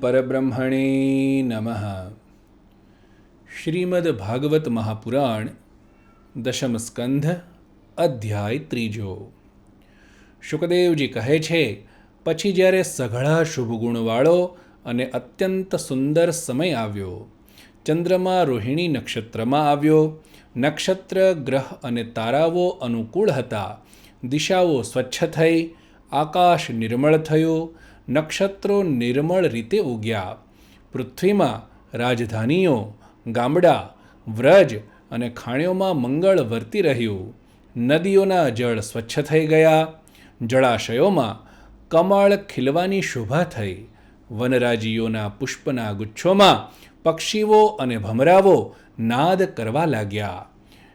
પરબ્રહ્મણે નમઃ શ્રીમદ ભાગવત મહાપુરાણ દશમ સ્કંધ અધ્યાય ત્રીજો શુકદેવજી કહે છે પછી જ્યારે સઘળા શુભ ગુણવાળો અને અત્યંત સુંદર સમય આવ્યો. ચંદ્રમા રોહિણી નક્ષત્રમાં આવ્યો. નક્ષત્ર, ગ્રહ અને તારાઓ અનુકૂળ હતા. દિશાઓ સ્વચ્છ થઈ. આકાશ નિર્મળ થયું. નક્ષત્રો નિર્મળ રીતે ઉગ્યા. પૃથ્વીમાં રાજધાનીઓ, ગામડા, વ્રજ અને ખાણીઓમાં મંગળ વર્તી રહ્યું. નદીઓના જળ સ્વચ્છ થઈ ગયા. જળાશયોમાં કમળ ખીલવાની શોભા થઈ. વનરાજીઓના પુષ્પના ગુચ્છોમાં પક્ષીઓ અને ભમરાઓ નાદ કરવા લાગ્યા.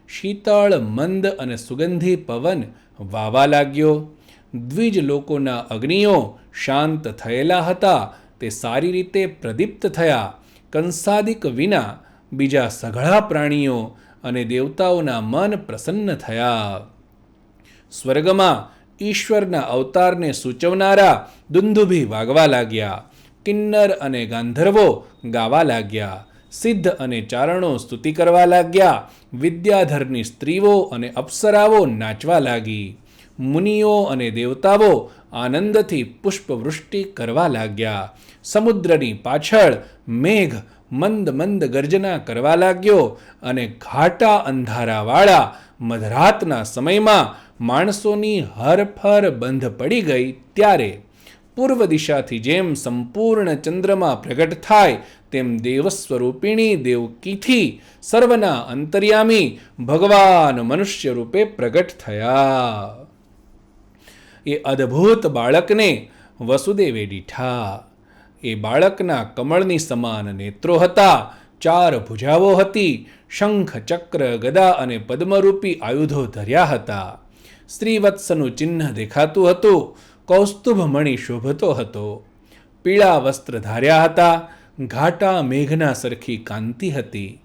શીતળ, મંદ અને સુગંધી પવન વાવા લાગ્યો. દ્વિજ લોકોના અગ્નિઓ શાંત થયેલા હતા. તે સારી રીતે પ્રદીપ્ત થયા. કંસાદિક વિના બીજા સઘળા પ્રાણીઓ અને દેવતાઓના મન પ્રસન્ન થયા. સ્વર્ગમાં ઈશ્વરના અવતારને સૂચવનારા દુંદુભી વાગવા લાગ્યા. કિન્નર અને ગાંધર્વો ગાવા લાગ્યા. સિદ્ધ અને ચારણો સ્તુતિ કરવા લાગ્યા. વિદ્યાધરની સ્ત્રીઓ અને અપ્સરાઓ નાચવા લાગી. મુનિઓ અને દેવતાઓ આનંદથી પુષ્પવૃષ્ટિ કરવા લાગ્યા. સમુદ્રની પાછળ મેઘ મંદ મંદ ગર્જના કરવા લાગ્યો અને ઘાટા અંધારાવાળા મધરાતના સમયમાં માણસોની હરફર બંધ પડી ગઈ ત્યારે પૂર્વ દિશાથી જેમ સંપૂર્ણ ચંદ્રમાં પ્રગટ થાય, તેમ દેવસ્વરૂપિણી દેવકીથી સર્વના અંતર્યામી ભગવાન મનુષ્ય રૂપે પ્રગટ થયા. એ અદ્ભુત બાળકને વસુદેવે દીઠા. એ બાળકના કમળની સમાન નેત્રો હતા, ચાર ભુજાઓ હતી, શંખ, ચક્ર, ગદા અને પદ્મરૂપી આયુધો ધર્યા હતા. સ્ત્રીવત્સનું ચિહ્ન દેખાતું હતું. કૌસ્તુભ મણિ શોભતો હતો. પીળા વસ્ત્ર ધાર્યા હતા, ઘાટા મેઘના સરખી કાંતિ હતી.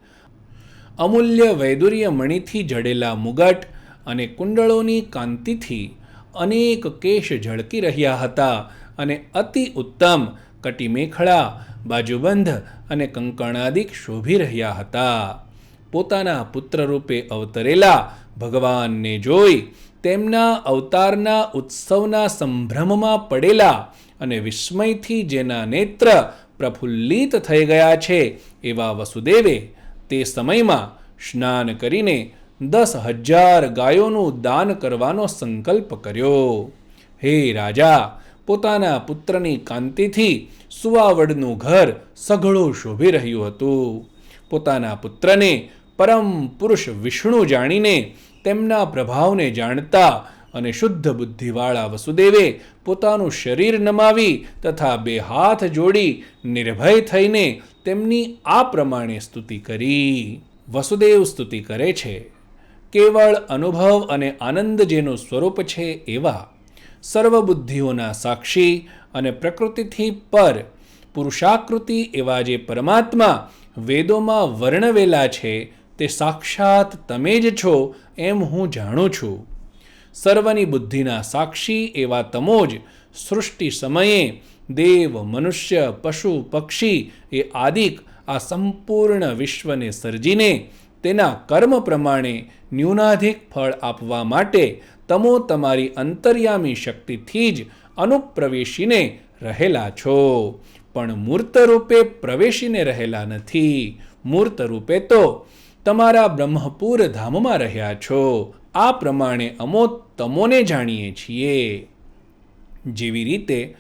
અમૂલ્ય વૈદુર્ય મણિથી જડેલા મુગટ અને કુંડળોની કાંતિથી અનેક કેશ ઝળકી રહ્યા હતા અને અતિ ઉત્તમ કટીમેખળા, બાજુબંધ અને કંકણાદિક શોભી રહ્યા હતા. પોતાના પુત્ર રૂપે અવતરેલા ભગવાનને જોઈ તેમના અવતારના ઉત્સવના સંભ્રમમાં પડેલા અને વિસ્મયથી જેના નેત્ર પ્રફુલ્લિત થઈ ગયા છે એવા વસુદેવે તે સમયમાં સ્નાન કરીને દસ હજાર ગાયોનું દાન કરવાનો સંકલ્પ કર્યો. હે રાજા, પોતાના પુત્રની કાંતિથી સુવાવડનું ઘર સઘળું શોભી રહ્યું હતું. પોતાના પુત્રને પરમ પુરુષ વિષ્ણુ જાણીને તેમના પ્રભાવને જાણતા અને શુદ્ધ બુદ્ધિવાળા વસુદેવે પોતાનું શરીર નમાવી તથા બે હાથ જોડી નિર્ભય થઈને તેમની આ પ્રમાણે સ્તુતિ કરી. વસુદેવ સ્તુતિ કરે છે. કેવળ અનુભવ અને આનંદ જેનું સ્વરૂપ છે એવા સર્વબુદ્ધિઓના સાક્ષી અને પ્રકૃતિથી પર પુરુષાકૃતિ એવા જે પરમાત્મા વેદોમાં વર્ણવેલા છે તે સાક્ષાત તમે જ છો એમ હું જાણું છું. સર્વની બુદ્ધિના સાક્ષી એવા તમો જ સૃષ્ટિ સમયે દેવ, મનુષ્ય, પશુ, પક્ષી એ આદિક આ સંપૂર્ણ વિશ્વને સર્જીને તેના કર્મ પ્રમાણે ન્યૂનાધિક ફળ આપવા માટે તમો તમારી અંતર્યામી શક્તિથી જ અનુપ્રવેશીને રહેલા છો. પણ મૂર્ત રૂપે પ્રવેશીને રહેલા નથી. મૂર્ત રૂપે તો તમારા બ્રહ્મપુર ધામમાં રહ્યા છો. આ પ્રમાણે અમો તમોને જાણીએ છીએ. જેવી રીતે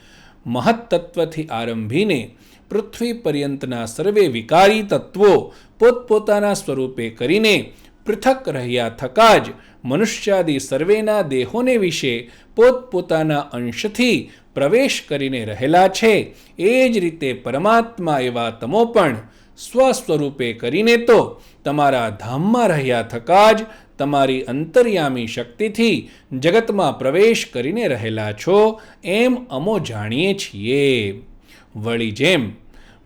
મહત્તત્વથી આરંભીને પૃથ્વી પર્યંતના સર્વે વિકારી તત્વો પોતપોતાના સ્વરૂપે કરીને પૃથક રહ્યા થકા જ મનુષ્યાદિ સર્વેના દેહોને વિશે પોતપોતાના અંશથી પ્રવેશ કરીને રહેલા છે. એ જ રીતે પરમાત્મા એવા તમો પણ સ્વસ્વરૂપે કરીને તો તમારા ધામમાં રહ્યા થકા જ તમારી અંતર્યામી શક્તિથી જગતમાં પ્રવેશ કરીને રહેલા છો એમ અમો જાણીએ છીએ. વળી જેમ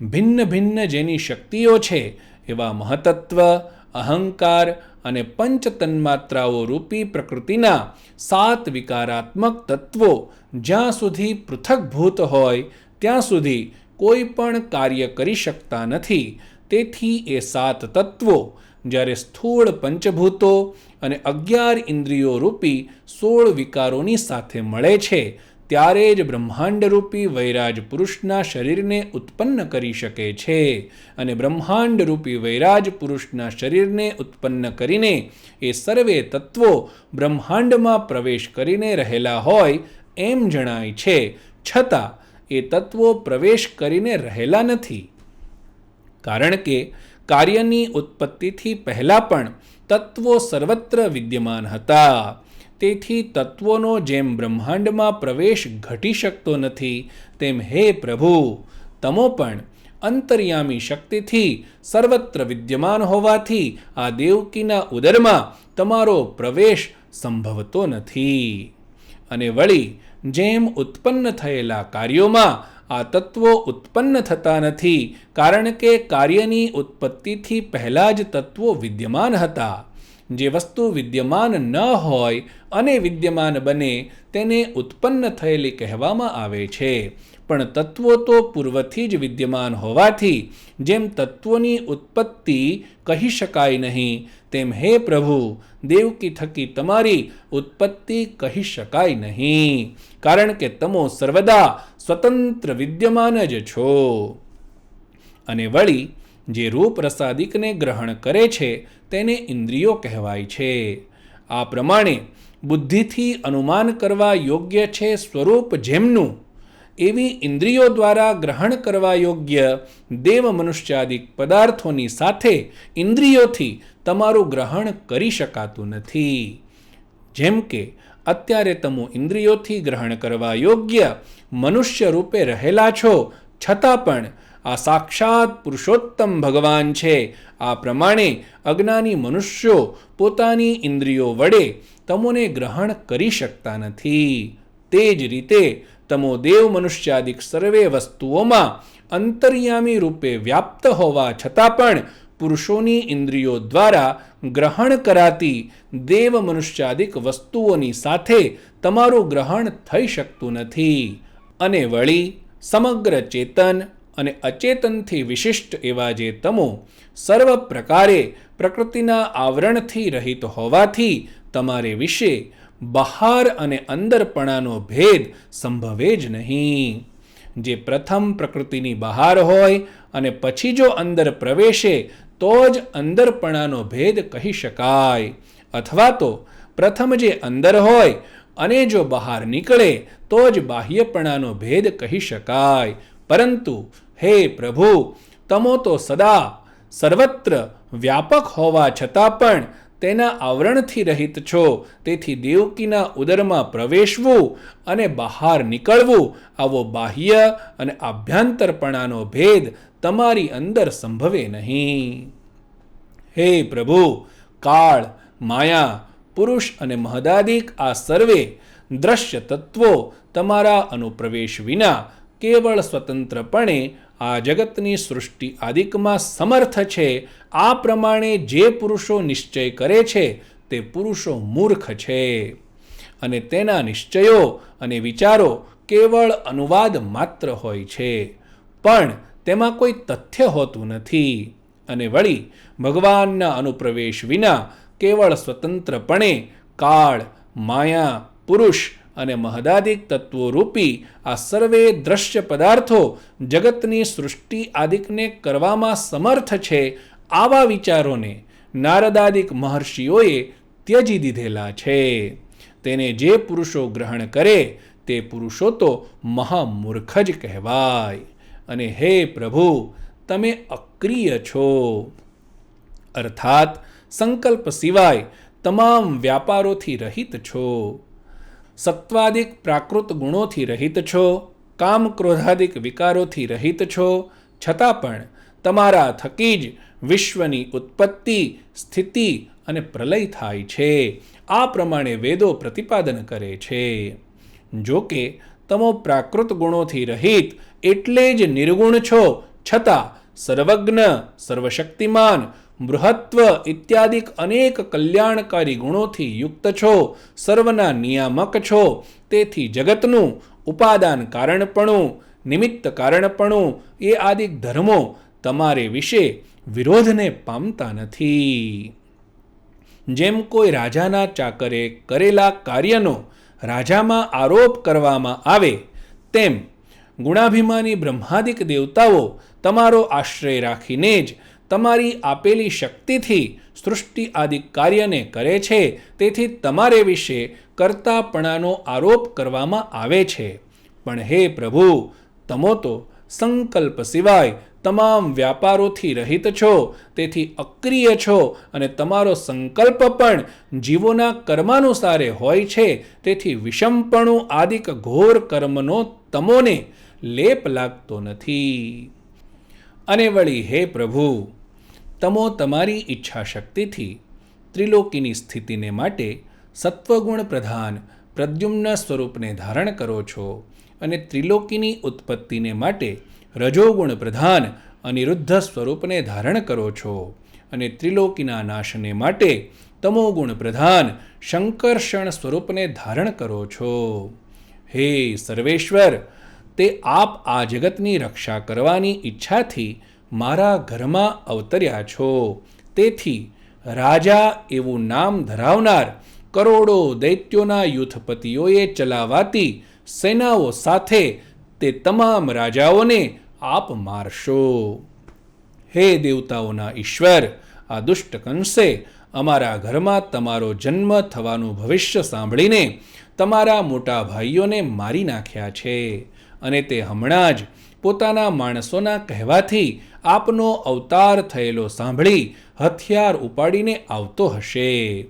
ભિન્ન ભિન્ન જેની શક્તિઓ છે એવા મહતત્વ, અહંકાર અને પંચ તન્માત્રાઓ રૂપી પ્રકૃતિના સાત વિકારાત્મક તત્વો જ્યાં સુધી પૃથકભૂત હોય, ત્યાં સુધી કોઈ પણ કાર્ય કરી શકતા નથી. તેથી એ સાત તત્વો, જ્યારે સ્થૂળ પંચભૂતો અને અગિયાર ઇન્દ્રિયો રૂપી સોળ વિકારોની સાથે મળે છે, ત્યારે જ બ્રહ્માંડરૂપી વૈરાજ પુરુષના શરીરને ઉત્પન્ન કરી શકે છે. અને બ્રહ્માંડરૂપી વૈરાજ પુરુષના શરીરને ઉત્પન્ન કરીને એ સર્વે તત્વો બ્રહ્માંડમાં પ્રવેશ કરીને રહેલા હોય એમ જણાય છે. છતાં એ તત્વો પ્રવેશ કરીને રહેલા નથી. કારણ કે કાર્યની ઉત્પત્તિથી પહેલાં પણ તત્વો સર્વત્ર વિદ્યમાન હતા. તેથી તત્વોનો જેમ બ્રહ્માંડમાં પ્રવેશ ઘટી શકતો નથી, તેમ હે પ્રભુ, તમો પણ અંતર્યામી શક્તિથી સર્વત્ર વિદ્યમાન હોવાથી આ દેવકીના ઉદરમાં તમારો પ્રવેશ સંભવતો નથી. અને વળી જેમ ઉત્પન્ન થયેલા કાર્યોમાં આ તત્વો ઉત્પન્ન થતા નથી, કારણ કે કાર્યની ઉત્પત્તિથી પહેલાં જ તત્વો વિદ્યમાન હતા. જે વસ્તુ વિદ્યમાન ન હોય અને વિદ્યમાન બને તેને ઉત્પન્ન થયેલી કહેવામાં આવે છે. પણ તત્વો તો પૂર્વથી જ વિદ્યમાન હોવાથી જેમ તત્વોની ઉત્પત્તિ કહી શકાય નહીં, તેમ હે પ્રભુ દેવકી થકી તમારી ઉત્પત્તિ કહી શકાય નહીં, કારણ કે તમો સર્વદા સ્વતંત્ર વિદ્યમાન જ છો. અને વળી, જે રૂપ રસાદિકને ગ્રહણ કરે છે, તેને ઇન્દ્રિયો કહેવાય છે. આ પ્રમાણે બુદ્ધિથી અનુમાન કરવા યોગ્ય છે સ્વરૂપ જેમનું એવી ઇન્દ્રિયો દ્વારા ગ્રહણ કરવા યોગ્ય દેવ મનુષ્યાદિક પદાર્થોની સાથે ઇન્દ્રિયોથી તમારું ગ્રહણ કરી શકાતું નથી. જેમ કે, અત્યારે તમે ઇન્દ્રિયોથી ગ્રહણ કરવા યોગ્ય મનુષ્ય રૂપે રહેલા છો, છતાં પણ આ સાક્ષાત પુરુષોત્તમ ભગવાન છે. આ પ્રમાણે અજ્ઞાની મનુષ્યો પોતાની ઇન્દ્રિયો વડે તમોને ગ્રહણ કરી શકતા નથી. તે જ રીતે તમો દેવ મનુષ્યાદિક સર્વે વસ્તુઓમાં અંતર્યામી રૂપે વ્યાપ્ત હોવા છતાં પણ પુરુષોની ઇન્દ્રિયો દ્વારા ગ્રહણ કરાતી દેવ મનુષ્યાદિક વસ્તુઓની સાથે તમારું ગ્રહણ થઈ શકતું નથી અને વળી સમગ્ર ચેતન અને અચેતનથી વિશિષ્ટ એવા જે તમો સર્વ પ્રકારે પ્રકૃતિના આવરણથી રહિત હોવાથી તમારે વિશે બહાર અને અંદરપણાનો ભેદ સંભવે જ નહીં. જે પ્રથમ પ્રકૃતિની બહાર હોય અને પછી જો અંદર પ્રવેશે, તો જ અંદરપણાનો ભેદ કહી શકાય. અથવા તો પ્રથમ જે અંદર હોય અને જો બહાર નીકળે, તો જ બાહ્યપણાનો ભેદ કહી શકાય. પરંતુ, હે પ્રભુ, તમો તો સદા સર્વત્ર વ્યાપક હોવા છતાં પણ તેના આવરણથી રહિત છો. તેથી દેવકીના ઉદરમાં પ્રવેશવું અને બહાર નીકળવું, આવો બાહ્ય અને આભ્યંતરપણાનો ભેદ તમારી અંદર સંભવે નહીં. હે પ્રભુ, કાળ, માયા, પુરુષ અને મહદાદિક, આ સર્વે દ્રશ્ય તત્વો તમારા અનુપ્રવેશ વિના કેવળ સ્વતંત્રપણે આ જગતની સૃષ્ટિ આદિકમાં સમર્થ છે. આ પ્રમાણે જે પુરુષો નિશ્ચય કરે છે, તે પુરુષો મૂર્ખ છે. અને તેના નિશ્ચયો અને વિચારો કેવળ અનુવાદ માત્ર હોય છે. પણ તેમાં કોઈ તથ્ય હોતું નથી. અને વળી, ભગવાનના અનુપ્રવેશ વિના કેવળ સ્વતંત્રપણે કાળ, માયા, પુરુષ અને મહદાદિક તત્વોરૂપી આ સર્વે દ્રશ્ય પદાર્થો જગતની સૃષ્ટિ આદિકને કરવામાં સમર્થ છે આવા વિચારોને નારદાદિક મહર્ષિઓએ ત્યજી દીધેલા છે. તેને જે પુરુષો ગ્રહણ કરે તે પુરુષો તો મહામૂર્ખ જ કહેવાય. અને હે પ્રભુ, તમે અક્રિય છો. અર્થાત સંકલ્પ સિવાય તમામ વ્યાપારોથી રહિત છો. સત્વાદિક પ્રાકૃત ગુણોથી રહિત છો, કામ ક્રોધાદિક વિકારોથી રહિત છો, છતાં પણ તમારા થકી જ વિશ્વની ઉત્પત્તિ, સ્થિતિ અને પ્રલય થાય છે. આ પ્રમાણે વેદો પ્રતિપાદન કરે છે. જો કે, તમો પ્રાકૃત ગુણોથી રહિત એટલે જ નિર્ગુણ છો, છતાં સર્વજ્ઞ, સર્વશક્તિમાન બૃહત્વ ઇત્યાદિક અનેક કલ્યાણકારી ગુણોથી યુક્ત છો, સર્વના નિયામક છો. તેથી જગતનું ઉપાદાન કારણપણું, નિમિત્ત કારણપણું, એ આદિક ધર્મો તમારે વિશે વિરોધને પામતા નથી. જેમ કોઈ રાજાના ચાકરે કરેલા કાર્યનો રાજામાં આરોપ કરવામાં આવે, તેમ ગુણાભિમાની બ્રહ્માદિક દેવતાઓ તમારો આશ્રય રાખીને જ તમારી આપેલી શક્તિથી સૃષ્ટિ આદિ કાર્યને કરે છે, તેથી તમારે વિશે કર્તાપણાનો આરોપ કરવામાં આવે છે. પણ હે પ્રભુ, તમો તો સંકલ્પ સિવાય તમામ વ્યાપારોથી રહિત છો, તેથી અક્રિય છો અને તમારો સંકલ્પ પણ જીવોના કર્માનુસારે હોય છે, તેથી વિષમપણું આદિક ઘોર કર્મનો તમોને લેપ લાગતો નથી. અને વળી હે પ્રભુ તમો તમારી ઈચ્છા શક્તિથી ત્રિલોકીની સ્થિતિને માટે સત્વગુણ પ્રધાન પ્રદ્યુમ્ન સ્વરૂપને ધારણ કરો છો અને ત્રિલોકીની ઉત્પત્તિને માટે રજોગુણ પ્રધાન અનિરુદ્ધ સ્વરૂપને ધારણ કરો છો અને ત્રિલોકીના નાશને માટે તમોગુણ પ્રધાન શંકર્ષણ સ્વરૂપને ધારણ કરો છો. હે સર્વેશ્વર, તે આપ આ જગતની રક્ષા કરવાની ઈચ્છાથી મારા ઘરમાં અવતર્યા છો. તેથી રાજા એવું નામ ધરાવનાર કરોડો દૈત્યોના યુથપતિઓએ ચલાવાતી સેનાઓ સાથે તે તમામ રાજાઓને આપ મારશો. હે દેવતાઓના ઈશ્વર, આ દુષ્ટ કંસે અમારા ઘરમાં તમારો જન્મ થવાનું ભવિષ્ય સાંભળીને તમારા મોટા ભાઈઓને મારી નાખ્યા છે. અને તે હમણાં જ પોતાના માણસોના કહેવાથી આપનો અવતાર થયેલો સાંભળી હથિયાર ઉપાડીને આવતો હશે.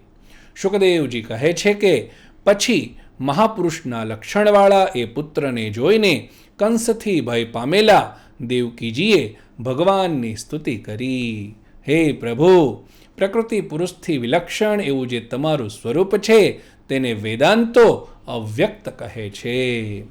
શુકદેવજી કહે છે કે પછી મહાપુરુષના લક્ષણવાળા એ પુત્રને જોઈને કંસથી ભય પામેલા દેવકીજીએ ભગવાનની સ્તુતિ કરી. હે પ્રભુ, પ્રકૃતિ પુરુષથી વિલક્ષણ એવું જે તમારું સ્વરૂપ છે, તેને વેદાંતો અવ્યક્ત કહે છે.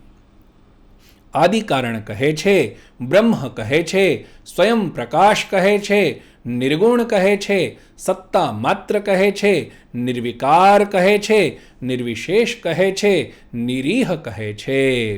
આદિકારણ કહે છે, બ્રહ્મ કહે છે, સ્વયં પ્રકાશ કહે છે, નિર્ગુણ કહે છે, સત્તા માત્ર કહે છે, નિર્વિકાર કહે છે, નિર્વિશેષ કહે છે, નિરીહ કહે છે.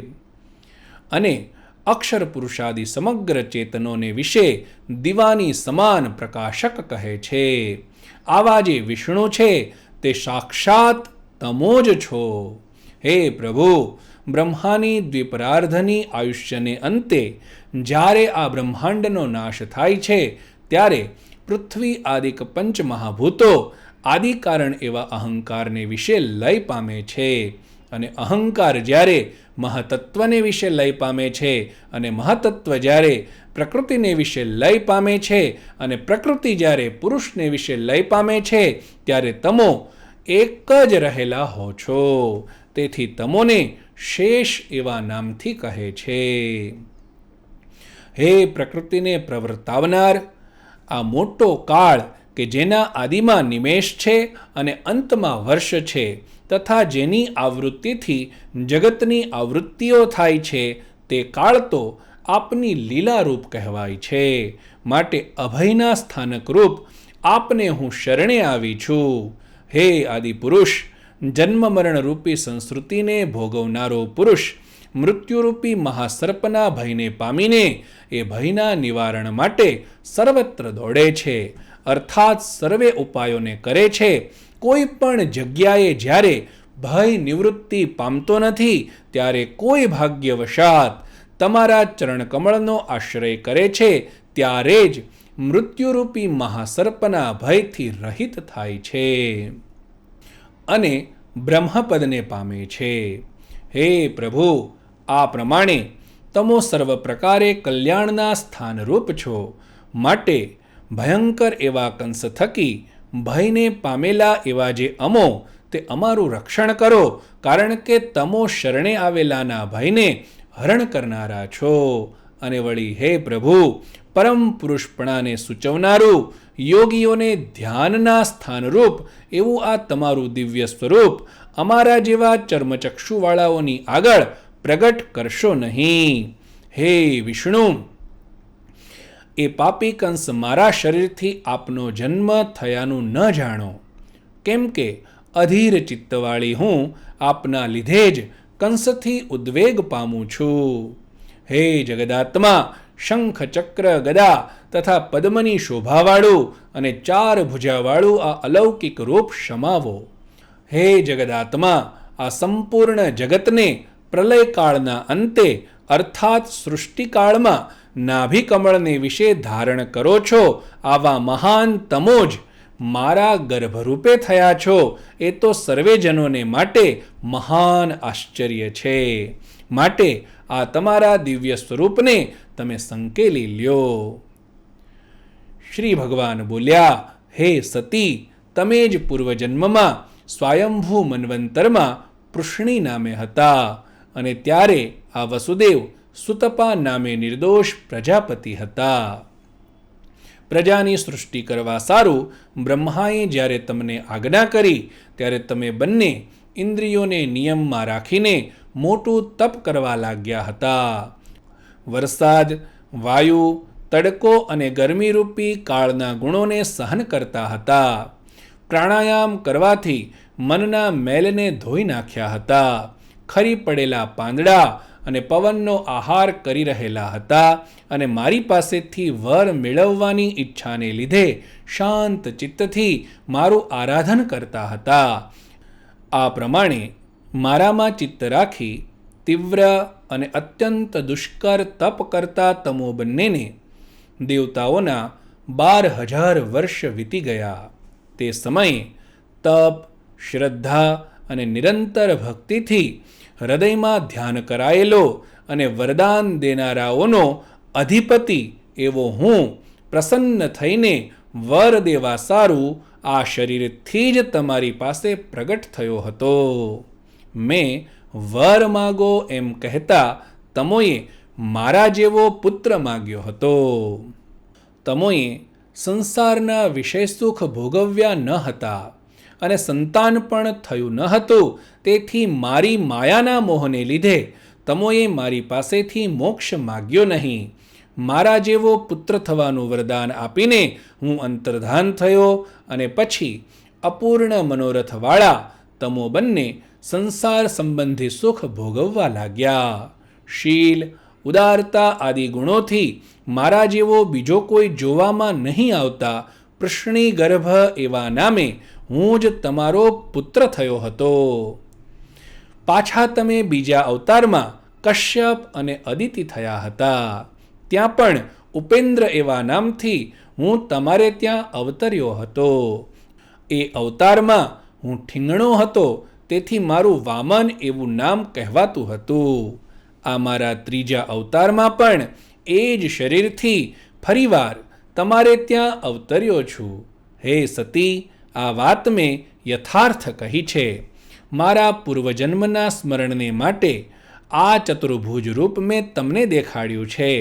અને અક્ષર પુરુષાદિ સમગ્ર ચેતનોને વિશે દીવાની સમાન પ્રકાશક કહે છે. આવા જે વિષ્ણુ છે, તે સાક્ષાત તમો જ છો. હે પ્રભુ બ્રહ્માની દ્વિપરાર્ધની આયુષ્યને અંતે જ્યારે આ બ્રહ્માંડનો નાશ થાય છે, ત્યારે પૃથ્વી આદિક પંચમહાભૂતો આદિકારણ એવા અહંકારને વિશે લય પામે છે અને અહંકાર જ્યારે મહતત્વને વિશે લય પામે છે અને મહતત્વ જ્યારે પ્રકૃતિને વિશે લય પામે છે અને પ્રકૃતિ જ્યારે પુરુષને વિશે લય પામે છે, ત્યારે તમો એક જ રહેલા હો છો. તેથી તમોને શેષ એવા નામથી કહે છે. હે પ્રકૃતિને પ્રવર્તાવનાર, આ મોટો કાળ કે જેના આદિમાં નિમેષ છે અને અંતમાં વર્ષ છે, તથા જેની આવૃત્તિથી જગતની આવૃત્તિઓ થાય છે, તે કાળ તો આપની લીલારૂપ કહેવાય છે. માટે અભયના સ્થાનક રૂપ આપને હું શરણે આવી છું. હે આદિપુરુષ જન્મ મરણરૂપી સંસ્કૃતિને ભોગવનારો પુરુષ, મૃત્યુરૂપી મહાસર્પના ભયને પામીને એ ભયના નિવારણ માટે સર્વત્ર દોડે છે. અર્થાત સર્વે ઉપાયોને કરે છે. કોઈ પણ જગ્યાએ જ્યારે ભય નિવૃત્તિ પામતો નથી, ત્યારે કોઈ ભાગ્યવશાત તમારા ચરણકમળનો આશ્રય કરે છે, ત્યારે જ મૃત્યુરૂપી મહાસર્પના ભયથી રહિત થાય છે. અને બ્રહ્મપદને પામે છે. હે પ્રભુ, આ પ્રમાણે તમો સર્વ પ્રકારે કલ્યાણના સ્થાનરૂપ છો. માટે ભયંકર એવા કંસ થકી ભયને પામેલા એવા જે અમો, તે અમારું રક્ષણ કરો, કારણ કે તમો શરણે આવેલાના ભયને હરણ કરનારા છો. અને વળી, હે પ્રભુ પરમ પુરુષપણાને સૂચવનારું, યોગીઓને ધ્યાનના સ્થાનરૂપ, એવું આ તમારું દિવ્ય સ્વરૂપ. અમારા જેવા ચર્મચક્ષુવાળાઓની આગળ પ્રગટ કરશો નહીં. હે વિષ્ણુ, એ પાપી કંસ મારા શરીરથી આપનો જન્મ થયાનું ન જાણો. કેમ કે અધીર ચિત્તવાળી હું આપના લીધે જ કંસથી ઉદ્વેગ પામું છું. હે જગદાત્મા શંખ ચક્ર ગદા તથા પદ્મની શોભાવાળું અને ચાર ભુજાવાળું આ અલૌકિક રૂપ શમાવો હે જગદાત્મા આ સંપૂર્ણ જગતને પ્રલયકાળના અંતે અર્થાત સૃષ્ટિકાળમાં નાભિકમળને વિશે ધારણ કરો છો આવા મહાન તમો જ મારા ગર્ભરૂપે થયા છો એ તો સર્વેજનોને માટે મહાન આશ્ચર્ય છે માટે આ તમારા દિવ્ય સ્વરૂપને તમે સંકેલી લ્યો. શ્રી ભગવાન બોલ્યા, હે સતી, તમે જ પૂર્વજન્મમાં સ્વયંભૂ મન્વંતરમાં પૃષ્ણી નામે હતા અને ત્યારે આ વસુદેવ સુતપા નામે નિર્દોષ પ્રજાપતિ હતા. પ્રજાની સૃષ્ટિ કરવા સારું બ્રહ્માએ જ્યારે તમને આજ્ઞા કરી, ત્યારે તમે બંને ઇન્દ્રિયોને નિયમમાં રાખીને મોટું તપ કરવા લાગ્યા હતા. વરસાદ, વાયુ, તડકો અને ગરમીરૂપી કાળના ગુણોને સહન કરતા હતા. પ્રાણાયામ કરવાથી મનના મેલને ધોઈ નાખ્યા હતા. ખરી પડેલા પાંદડા અને પવનનો આહાર કરી રહેલા હતા અને મારી પાસેથી વર મેળવવાની ઈચ્છાને લીધે શાંત ચિત્તથી મારું આરાધન કરતા હતા. આ પ્રમાણે મારામાં ચિત્ત રાખી તીવ્ર અને અત્યંત દુષ્કર તપ કરતા તમો બંનેને દેવતાઓના બાર હજાર વર્ષ વીતી ગયા. તે સમયે તપ, શ્રદ્ધા અને નિરંતર ભક્તિથી હૃદયમાં ધ્યાન કરાયેલો અને વરદાન દેનારાઓનો અધિપતિ એવો હું પ્રસન્ન થઈને વર દેવા સારું આ શરીરથી જ તમારી પાસે પ્રગટ થયો હતો. મેં વર માગો એમ કહેતા તમોએ મારા જેવો પુત્ર માગ્યો હતો. તમોએ સંસારના વિષય સુખ ભોગવ્યા ન હતા અને સંતાન પણ થયું ન હતું, તેથી મારી માયાના મોહને લીધે તમોએ મારી પાસેથી મોક્ષ માગ્યો નહીં. મારા જેવો પુત્ર થવાનું વરદાન આપીને હું અંતર્ધાન થયો અને પછી અપૂર્ણ મનોરથવાળા તમો બંને સંસાર સંબંધી સુખ ભોગવવા લાગ્યા. શીલ, ઉદારતા આદિ ગુણોથી મારા જેવો બીજો કોઈ જોવામાં નહીં આવતા પૃષ્ણી ગર્ભ એવા નામે હું જ તમારો પુત્ર થયો હતો. પાછા તમે બીજા અવતારમાં કશ્યપ અને અદિતિ થયા હતા. ત્યાં પણ ઉપેન્દ્ર એવા નામથી હું તમારે ત્યાં અવતર્યો હતો. એ અવતારમાં હું ઠીંગણો હતો તેથી મારું વામન એવું નામ કહેવાતું હતું. આ મારા ત્રીજા અવતારમાં પણ એ જ શરીરથી ફરીવાર તમારે ત્યાં અવતર્યો છું. હે સતી, આ વાત મેં યથાર્થ કહી છે. મારા પૂર્વજન્મના સ્મરણને માટે આ ચતુર્ભુજ રૂપ મેં તમને દેખાડ્યું છે.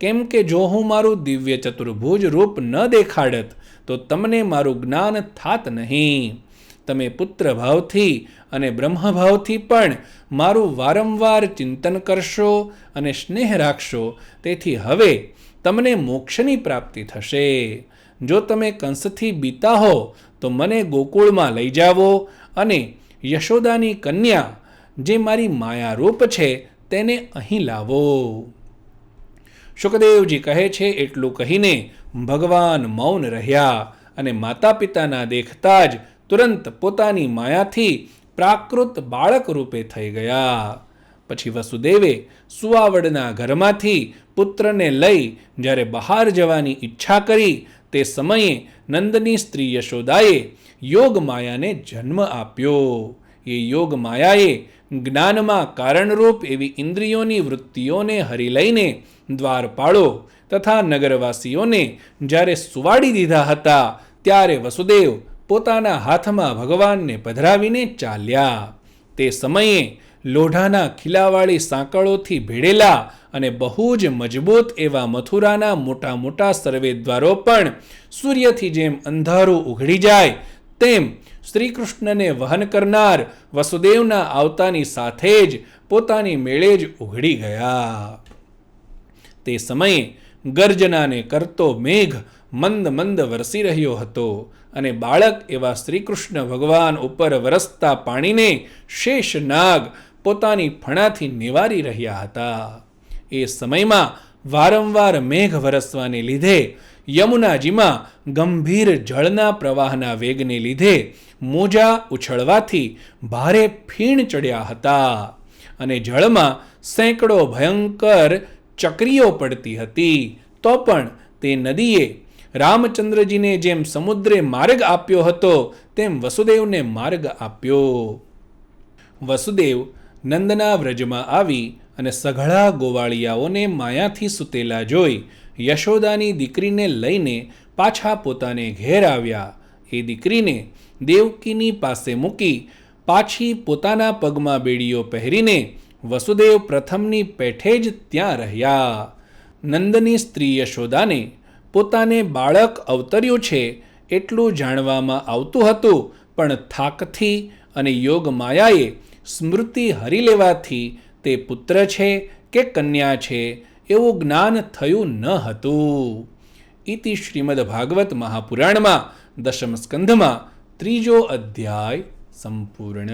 કેમ કે જો હું મારું દિવ્ય ચતુર્ભુજ રૂપ ન દેખાડત, તો તમને મારું જ્ઞાન થાત નહીં. તમે પુત્ર ભાવથી અને બ્રહ્મભાવથી પણ મારું વારંવાર ચિંતન કરશો અને સ્નેહ રાખશો, તેથી હવે તમને મોક્ષની પ્રાપ્તિ થશે. જો તમે કંસથી બીતા હો, તો મને ગોકુળમાં લઈ જાઓ અને યશોદાની કન્યા, જે મારી માયારૂપ છે, તેને અહીં લાવો. શુકદેવજી કહે છે, એટલું કહીને ભગવાન મૌન રહ્યા અને માતા પિતાના દેખતા જ તુરંત પોતાની માયાથી પ્રાકૃત બાળક રૂપે થઈ ગયા. પછી વસુદેવે સુવાવડના ઘરમાંથી પુત્રને લઈ જ્યારે બહાર જવાની ઈચ્છા કરી, તે સમયે નંદની સ્ત્રી યશોદાએ યોગ માયાને જન્મ આપ્યો. એ યોગ માયાએ જ્ઞાનમાં કારણરૂપ એવી ઇન્દ્રિયોની વૃત્તિઓને હરી લઈને દ્વારપાળો તથા નગરવાસીઓને જ્યારે સુવાડી દીધા હતા, ત્યારે વસુદેવ પોતાના હાથમાં ભગવાનને પધરાવીને ચાલ્યા. તે સમયે લોઢાના ખીલાવાળી સાંકળોથી ભેળેલા અને બહુ જ મજબૂત એવા મથુરાના મોટા મોટા સર્વેદ્વારો પણ સૂર્યથી જેમ અંધારું ઉઘડી જાય, તેમ શ્રી કૃષ્ણને વહન કરનાર વસુદેવના આવતાની સાથે જ પોતાની મેળે જ ઉઘડી ગયા. તે સમયે ગર્જનાને કરતો મેઘ મંદ મંદ વરસી રહ્યો હતો અને બાળક એવા શ્રીકૃષ્ણ ભગવાન ઉપર વરસતા પાણીને શેષ નાગ પોતાની ફણાથી નિવારી રહ્યા હતા. એ સમયમાં વારંવાર મેઘ વરસવાને લીધે, યમુનાજીમાં ગંભીર જળના પ્રવાહના વેગને લીધે મોજા ઉછળવાથી ભારે ફીણ ચડ્યા હતા અને જળમાં સેંકડો ભયંકર ચક્રીઓ પડતી હતી. તો પણ તે નદીએ રામચંદ્રજીને જેમ સમુદ્રે માર્ગ આપ્યો હતો, તેમ વસુદેવને માર્ગ આપ્યો. વસુદેવ નંદના વ્રજમાં આવી અને સઘળા ગોવાળિયાઓને માયાથી સૂતેલા જોઈ યશોદાની દીકરીને લઈને પાછા પોતાને ઘેર આવ્યા. એ દીકરીને દેવકીની પાસે મૂકી પાછી પોતાના પગમાં બેડીઓ પહેરીને વસુદેવ પ્રથમની પેઠે જ ત્યાં રહ્યા. નંદની સ્ત્રી યશોદાને પોતાને બાળક અવતર્યું છે એટલું જાણવામાં આવતું હતું, પણ થાકથી અને યોગ માયાએ સ્મૃતિ હરી લેવાથી તે પુત્ર છે કે કન્યા છે એવું જ્ઞાન થયું ન હતું. ઇતિ શ્રીમદ ભાગવત મહાપુરાણમાં દશમ સ્કંધમાં ત્રીજો અધ્યાય સંપૂર્ણ.